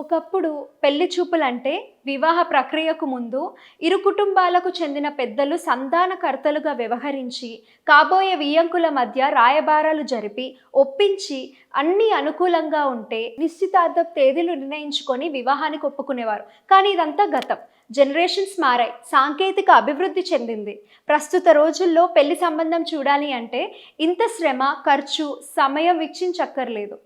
ఒకప్పుడు పెళ్ళి చూపులంటే వివాహ ప్రక్రియకు ముందు ఇరు కుటుంబాలకు చెందిన పెద్దలు సంధానకర్తలుగా వ్యవహరించి కాబోయే వియ్యంకుల మధ్య రాయబారాలు జరిపి ఒప్పించి అన్ని అనుకూలంగా ఉంటే నిశ్చితార్థ తేదీలు నిర్ణయించుకొని వివాహానికి ఒప్పుకునేవారు. కానీ ఇదంతా గతం. జనరేషన్స్ మారాయి. సాంకేతిక అభివృద్ధి చెందింది. ప్రస్తుత రోజుల్లో పెళ్ళి సంబంధం చూడాలి అంటే ఇంత శ్రమ ఖర్చు సమయం వీక్షించక్కర్లేదు.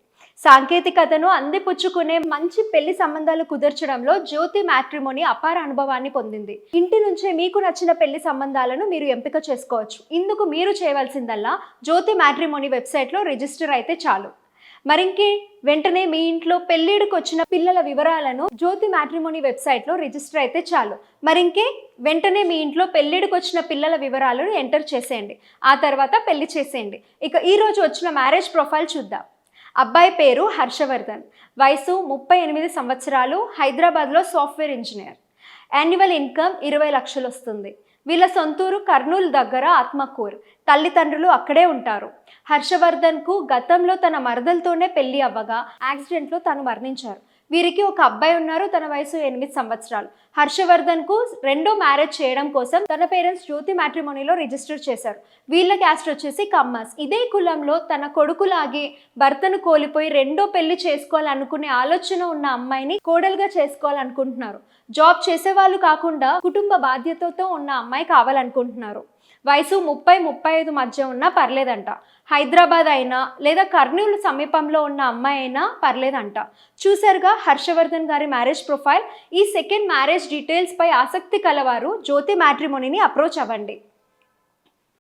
సాంకేతికతను అందిపుచ్చుకునే మంచి పెళ్ళి సంబంధాలు కుదర్చడంలో జ్యోతి మ్యాట్రిమోని అపార అనుభవాన్ని పొందింది. ఇంటి నుంచే మీకు నచ్చిన పెళ్ళి సంబంధాలను మీరు ఎంపిక చేసుకోవచ్చు. ఇందుకు మీరు చేయవలసిందల్లా జ్యోతి మ్యాట్రిమోని వెబ్సైట్లో రిజిస్టర్ అయితే చాలు. మరింకే వెంటనే మీ ఇంట్లో పెళ్ళిడికి వచ్చిన పిల్లల వివరాలను జ్యోతి మ్యాట్రిమోని వెబ్సైట్లో రిజిస్టర్ అయితే చాలు. మరింకే వెంటనే మీ ఇంట్లో పెళ్ళిడికి వచ్చిన పిల్లల వివరాలను ఎంటర్ చేసేయండి. ఆ తర్వాత పెళ్ళి చేసేయండి. ఇక ఈరోజు వచ్చిన మ్యారేజ్ ప్రొఫైల్ చూద్దాం. అబ్బాయి పేరు హర్షవర్ధన్. వయసు ముప్పై ఎనిమిది సంవత్సరాలు హైదరాబాద్లో సాఫ్ట్వేర్ ఇంజనీర్. యాన్యువల్ ఇన్కమ్ ఇరవై లక్షలు వస్తుంది. వీళ్ళ సొంతూరు కర్నూలు దగ్గర ఆత్మకూర్. తల్లిదండ్రులు అక్కడే ఉంటారు. హర్షవర్ధన్కు గతంలో తన మరదలతోనే పెళ్ళి అవ్వగా యాక్సిడెంట్లో తను మరణించారు. వీరికి ఒక అబ్బాయి ఉన్నారు తన వయసు ఎనిమిది సంవత్సరాలు. హర్షవర్ధన్కు రెండో మ్యారేజ్ చేయడం కోసం తన పేరెంట్స్ జ్యోతి మ్యాట్రిమోనీలో రిజిస్టర్ చేశారు. వీళ్ళ క్యాస్ట్ వచ్చేసి కమ్మాస్. ఇదే కులంలో తన కొడుకులాగే భర్తను కోల్పోయి రెండో పెళ్ళి చేసుకోవాలనుకునే ఆలోచన ఉన్న అమ్మాయిని కోడలుగా చేసుకోవాలనుకుంటున్నారు. జాబ్ చేసేవాళ్ళు కాకుండా కుటుంబ బాధ్యతతో ఉన్న అమ్మాయి కావాలనుకుంటున్నారు. వయసు ముప్పై ముప్పై ఐదు మధ్య ఉన్నా పర్లేదంట. హైదరాబాద్ అయినా లేదా కర్నూలు సమీపంలో ఉన్న అమ్మాయి అయినా పర్లేదంట. చూసారుగా హర్షవర్ధన్ గారి మ్యారేజ్ ప్రొఫైల్. ఈ సెకండ్ మ్యారేజ్ డీటెయిల్స్పై ఆసక్తి కలవారు జ్యోతి మ్యాట్రిమోనీని అప్రోచ్ అవ్వండి.